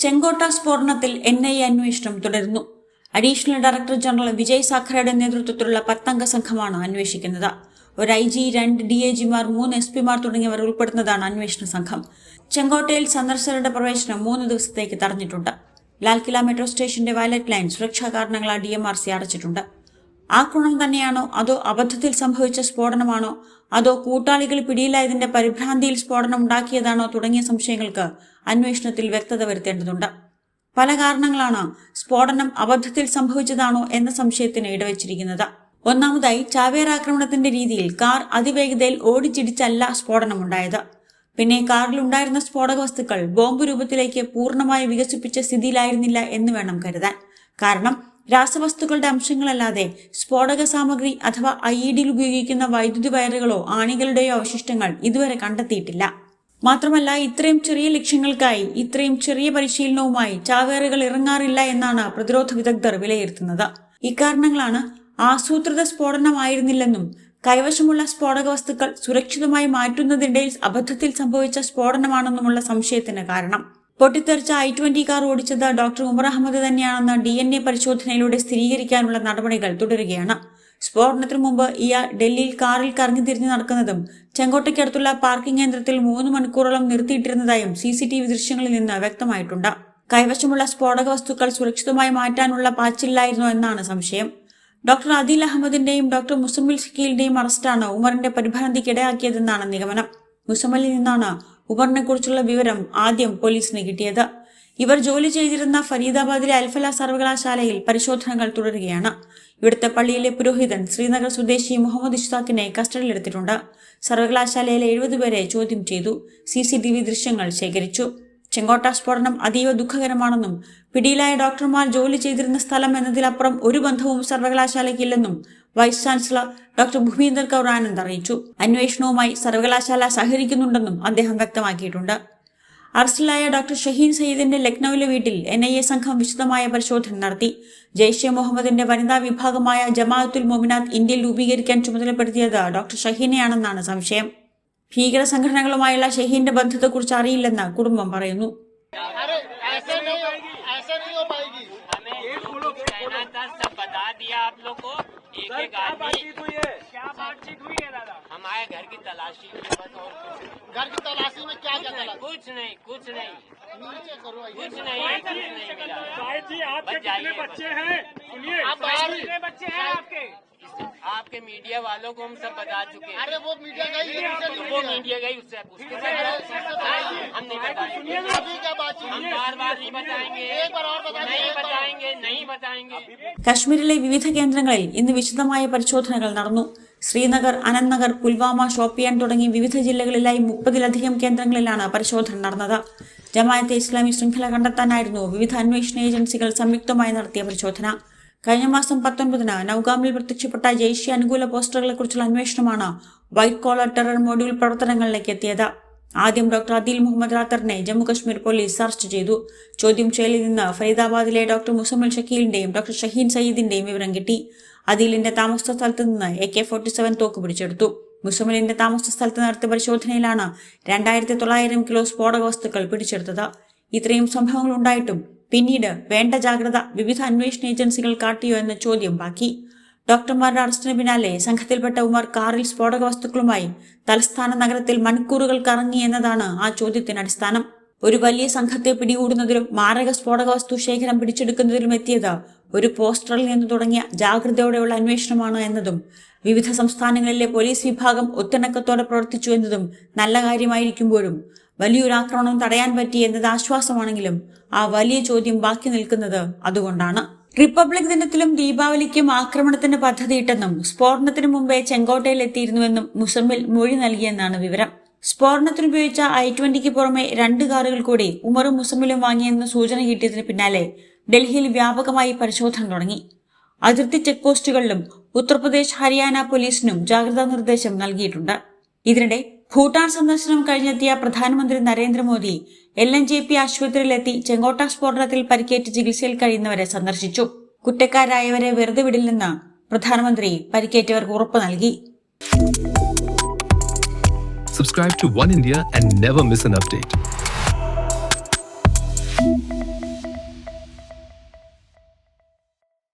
ചെങ്കോട്ട സ്ഫോടനത്തിൽ N I A അന്വേഷണം തുടരുന്നു. അഡീഷണൽ ഡയറക്ടർ ജനറൽ വിജയ് സാഖറയുടെ നേതൃത്വത്തിലുള്ള പത്തംഗ സംഘമാണ് അന്വേഷിക്കുന്നത്. ഒരു ഐ ജി രണ്ട് ഡി എ ജിമാർ മൂന്ന് എസ് പിമാർ തുടങ്ങിയവർ ഉൾപ്പെടുന്നതാണ് അന്വേഷണ സംഘം. ചെങ്കോട്ടയിൽ സന്ദർശകരുടെ പ്രവേശനം മൂന്ന് ദിവസത്തേക്ക് തടഞ്ഞിട്ടുണ്ട്. ലാൽകില മെട്രോ സ്റ്റേഷന്റെ വയലറ്റ് ലൈൻ സുരക്ഷാ കാരണങ്ങളാൽ ഡി എം ആർ സി അടച്ചിട്ടുണ്ട്. ആക്രമണം തന്നെയാണോ? അതോ അബദ്ധത്തിൽ സംഭവിച്ച സ്ഫോടനമാണോ? അതോ കൂട്ടാളികൾ പിടിയിലായതിന്റെ പരിഭ്രാന്തിയിൽ സ്ഫോടനം ഉണ്ടാക്കിയതാണോ തുടങ്ങിയ സംശയങ്ങൾക്ക് അന്വേഷണത്തിൽ വ്യക്തത വരുത്തേണ്ടതുണ്ട്. പല കാരണങ്ങളാണ് സ്ഫോടനം അബദ്ധത്തിൽ സംഭവിച്ചതാണോ എന്ന സംശയത്തിന് ഇടവച്ചിരിക്കുന്നത്. ഒന്നാമതായി ചാവേർ ആക്രമണത്തിന്റെ രീതിയിൽ കാർ അതിവേഗതയിൽ ഓടിച്ചിടിച്ചല്ല സ്ഫോടനമുണ്ടായത്. പിന്നെ കാറിലുണ്ടായിരുന്ന സ്ഫോടക വസ്തുക്കൾ ബോംബ് രൂപത്തിലേക്ക് പൂർണമായി വികസിപ്പിച്ച സ്ഥിതിയിലായിരുന്നില്ല എന്ന് വേണം കരുതാൻ. കാരണം രാസവസ്തുക്കളുടെ അംശങ്ങളല്ലാതെ സ്ഫോടക സാമഗ്രി അഥവാ ഐ ഇ ഡിയിൽ ഉപയോഗിക്കുന്ന വൈദ്യുതി വയറുകളോ ആണികളുടെയോ അവശിഷ്ടങ്ങൾ ഇതുവരെ കണ്ടെത്തിയിട്ടില്ല. മാത്രമല്ല ഇത്രയും ചെറിയ ലക്ഷ്യങ്ങൾക്കായി ഇത്രയും ചെറിയ പരിശീലനവുമായി ചാവേറുകൾ ഇറങ്ങാറില്ല എന്നാണ് പ്രതിരോധ വിദഗ്ധർ വിലയിരുത്തുന്നത്. ഇക്കാരണങ്ങളാണ് ആസൂത്രിത സ്ഫോടനമായിരുന്നില്ലെന്നും കൈവശമുള്ള സ്ഫോടക വസ്തുക്കൾ സുരക്ഷിതമായി മാറ്റുന്നതിനിടയിൽ അബദ്ധത്തിൽ സംഭവിച്ച സ്ഫോടനമാണെന്നുമുള്ള സംശയത്തിന് കാരണം. പൊട്ടിത്തെറിച്ച ഐ ട്വന്റി കാർ ഓടിച്ചത് ഡോക്ടർ ഉമർ അഹമ്മദ് തന്നെയാണെന്ന് ഡി എൻ എ പരിശോധനയിലൂടെ സ്ഥിരീകരിക്കാനുള്ള നടപടികൾ തുടരുകയാണ്. സ്ഫോടനത്തിനു മുമ്പ് ഇയാൾ ഡൽഹിയിൽ കാറിൽ കറങ്ങി തിരിഞ്ഞ് നടക്കുന്നതും ചെങ്കോട്ടയ്ക്കടുത്തുള്ള പാർക്കിംഗ് കേന്ദ്രത്തിൽ മൂന്ന് മണിക്കൂറോളം നിർത്തിയിട്ടിരുന്നതായും സി സി ടി വി ദൃശ്യങ്ങളിൽ നിന്ന് വ്യക്തമായിട്ടുണ്ട്. കൈവശമുള്ള സ്ഫോടക വസ്തുക്കൾ സുരക്ഷിതമായി മാറ്റാനുള്ള പാച്ചില്ലായിരുന്നു എന്നാണ് സംശയം. ഡോക്ടർ അദിൽ അഹമ്മദിന്റെയും ഡോക്ടർ മുസമ്മിൽ ഷക്കീലിന്റെയും അറസ്റ്റാണ് ഉമറിന്റെ പരിഭ്രാന്തിക്കിടയാക്കിയതെന്നാണ് നിഗമനം. മുസമ്മലിൽ നിന്നാണ് ഉമറിനെ കുറിച്ചുള്ള വിവരം ആദ്യം പോലീസിന് കിട്ടിയത്. ഇവർ ജോലി ചെയ്തിരുന്ന ഫരീദാബാദിലെ അൽഫല സർവകലാശാലയിൽ പരിശോധനകൾ തുടരുകയാണ്. ഇവിടുത്തെ പള്ളിയിലെ പുരോഹിതൻ ശ്രീനഗർ സ്വദേശി മുഹമ്മദ് ഇഷ്താഖിനെ കസ്റ്റഡിയിലെടുത്തിട്ടുണ്ട് സർവകലാശാലയിലെ എഴുപത് പേരെ ചോദ്യം ചെയ്തു. സി സി ടി വി ദൃശ്യങ്ങൾ ശേഖരിച്ചു. ചെങ്കോട്ട സ്ഫോടനം അതീവ ദുഃഖകരമാണെന്നും പിടിയിലായ ഡോക്ടർമാർ ജോലി ചെയ്തിരുന്ന സ്ഥലം എന്നതിലപ്പുറം ഒരു ബന്ധവും സർവകലാശാലയ്ക്കില്ലെന്നും vice chancellor doctor Bhupinder Kaur Anand അറിയിച്ചു. അന്വേഷണവുമായി സർവകലാശാല സഹകരിക്കുന്നുണ്ടെന്നും അദ്ദേഹം വ്യക്തമാക്കിയിട്ടുണ്ട്. അറസ്റ്റിലായ ഡോക്ടർ ഷഹീൻ സയ്യിദിന്റെ ലക്നൌവിലെ വീട്ടിൽ എൻ ഐ എ സംഘം വിശദമായ പരിശോധന നടത്തി ജെയ്ഷെ മുഹമ്മദിന്റെ വനിതാ വിഭാഗമായ ജമാഅത്തുൽ മൊമിനാത്ത് ഇന്ത്യയിൽ രൂപീകരിക്കാൻ ചുമതലപ്പെടുത്തിയത് ഡോക്ടർ ഷഹീനെയാണെന്നാണ് സംശയം ഭീകര സംഘടനകളുമായുള്ള ഷഹീന്റെ ബന്ധത്തെക്കുറിച്ച് അറിയില്ലെന്ന് കുടുംബം പറയുന്നു अरे ऐसे नहीं ऐसे नहीं हो पाएगी हमें जो कुछ कहना था सब बता दिया आप लोग को एक एक आदमी क्या बातचीत हुई है दादा हमारे घर की तलाशी की बस और कुछ नहीं। घर की तलाशी में क्या क्या कुछ तलाशी नहीं कुछ नहीं कुछ नहीं नीचे करो आइए। कुछ नहीं कुछ नहीं मिला शाहिद जी आपके बस जाइए कितने बस। बच्चे हैं सुनिए आप बाहर- कितने बच्चे हैं आपके आपके मीडिया वालों को हम सब बता चुके हैं अरे वो मीडिया गई है, तो नीचे वो मीडिया। मीडिया गई उससे उसके साथ हम नहीं बताएंगे अभी क्या बात हम बार बार नहीं बताएंगे एक बार और बता नहीं दीजिए। बताएंगे नहीं बताएंगे കശ്മീരിലെ വിവിധ കേന്ദ്രങ്ങളിൽ ഇന്ന് വിശദമായ പരിശോധനകൾ നടന്നു ശ്രീനഗർ അനന്ത്നഗർ പുൽവാമ ഷോപ്പിയാൻ തുടങ്ങി വിവിധ ജില്ലകളിലായി മുപ്പതിലധികം കേന്ദ്രങ്ങളിലാണ് പരിശോധന നടന്നത്. ജമാഅത്തെ ഇസ്ലാമി ശൃംഖല കണ്ടെത്താനായിരുന്നു വിവിധ അന്വേഷണ ഏജൻസികൾ സംയുക്തമായി നടത്തിയ പരിശോധന. കഴിഞ്ഞ മാസം പത്തൊൻപതിന് നൌഗാമിൽ പ്രത്യക്ഷപ്പെട്ട ജയ്ഷി അനുകൂല പോസ്റ്ററുകളെക്കുറിച്ചുള്ള അന്വേഷണമാണ് വൈറ്റ് കോളർ ടെറർ മോഡ്യൂൾ പ്രവർത്തനങ്ങളിലേക്ക് എത്തിയത്. ആദ്യം ഡോക്ടർ അദീൽ മുഹമ്മദ് റാത്തറിനെ ജമ്മുകശ്മീർ പോലീസ് അറസ്റ്റ് ചെയ്തു. ചോദ്യം ചെയ്യലിൽ നിന്ന് ഫരീദാബാദിലെ ഡോക്ടർ മുസമ്മിൽ ഷക്കീലിന്റെയും ഡോക്ടർ ഷഹീൻ സയ്യിദിന്റെയും വിവരം കിട്ടി. അദീലിന്റെ താമസ സ്ഥലത്ത് നിന്ന് എ കെ ഫോർട്ടി സെവൻ തോക്ക് പിടിച്ചെടുത്തു. മുസമിലിന്റെ താമസ സ്ഥലത്ത് നടത്തിയ പരിശോധനയിലാണ് രണ്ടായിരത്തി തൊള്ളായിരം കിലോ സ്ഫോടക വസ്തുക്കൾ പിടിച്ചെടുത്തത്. ഇത്രയും സംഭവങ്ങൾ ഉണ്ടായിട്ടും പിന്നീട് വേണ്ട ജാഗ്രത വിവിധ അന്വേഷണ ഏജൻസികൾ കാട്ടിയോ എന്ന ചോദ്യം ബാക്കി. ഡോക്ടർമാരുടെ അറസ്റ്റിന് പിന്നാലെ സംഘത്തിൽപ്പെട്ട ഉമർ കാറിൽ സ്ഫോടക വസ്തുക്കളുമായി തലസ്ഥാന നഗരത്തിൽ മണിക്കൂറുകൾ കറങ്ങി എന്നതാണ് ആ ചോദ്യത്തിന് അടിസ്ഥാനം. ഒരു വലിയ സംഘത്തെ പിടികൂടുന്നതിലും മാരക സ്ഫോടക വസ്തു ശേഖരം പിടിച്ചെടുക്കുന്നതിലും എത്തിയത് ഒരു പോസ്റ്ററിൽ നിന്ന് തുടങ്ങിയ ജാഗ്രതയോടെയുള്ള അന്വേഷണമാണ് എന്നതും വിവിധ സംസ്ഥാനങ്ങളിലെ പോലീസ് വിഭാഗം ഒത്തിണക്കത്തോടെ പ്രവർത്തിച്ചു എന്നതും നല്ല കാര്യമായിരിക്കുമ്പോഴും വലിയൊരു ആക്രമണം തടയാൻ പറ്റി എന്നത് ആശ്വാസമാണെങ്കിലും ആ വലിയ ചോദ്യം ബാക്കി നിൽക്കുന്നത് അതുകൊണ്ടാണ്. റിപ്പബ്ലിക് ദിനത്തിലും ദീപാവലിക്കും ആക്രമണത്തിന് പദ്ധതിയിട്ടെന്നും സ്ഫോടനത്തിന് മുമ്പേ ചെങ്കോട്ടയിൽ എത്തിയിരുന്നുവെന്നും മുസമ്മിൽ മൊഴി നൽകിയെന്നാണ് വിവരം. സ്ഫോടനത്തിനുപയോഗിച്ച ഐ ട്വന്റിക്ക് പുറമെ രണ്ട് കാറുകൾ കൂടി ഉമറും മുസമ്മിലും വാങ്ങിയെന്ന സൂചന കിട്ടിയതിന് പിന്നാലെ ഡൽഹിയിൽ വ്യാപകമായി പരിശോധന തുടങ്ങി. അതിർത്തി ചെക്ക് പോസ്റ്റുകളിലും ഉത്തർപ്രദേശ് ഹരിയാന പോലീസിനും ജാഗ്രതാ നിർദ്ദേശം നൽകിയിട്ടുണ്ട്. ഇതിനിടെ ഭൂട്ടാൻ സന്ദർശനം കഴിഞ്ഞെത്തിയ പ്രധാനമന്ത്രി Narendra Modi L N J P ആശുപത്രിയിലെത്തി ചെങ്കോട്ട സ്ഫോടനത്തിൽ പരിക്കേറ്റ് ചികിത്സയിൽ കഴിയുന്നവരെ സന്ദർശിച്ചു. കുറ്റക്കാരായവരെ വെറുതെ വിടില്ലെന്ന് പ്രധാനമന്ത്രി പരിക്കേറ്റവർക്ക് ഉറപ്പ് നൽകി. Subscribe to One India and never miss an update.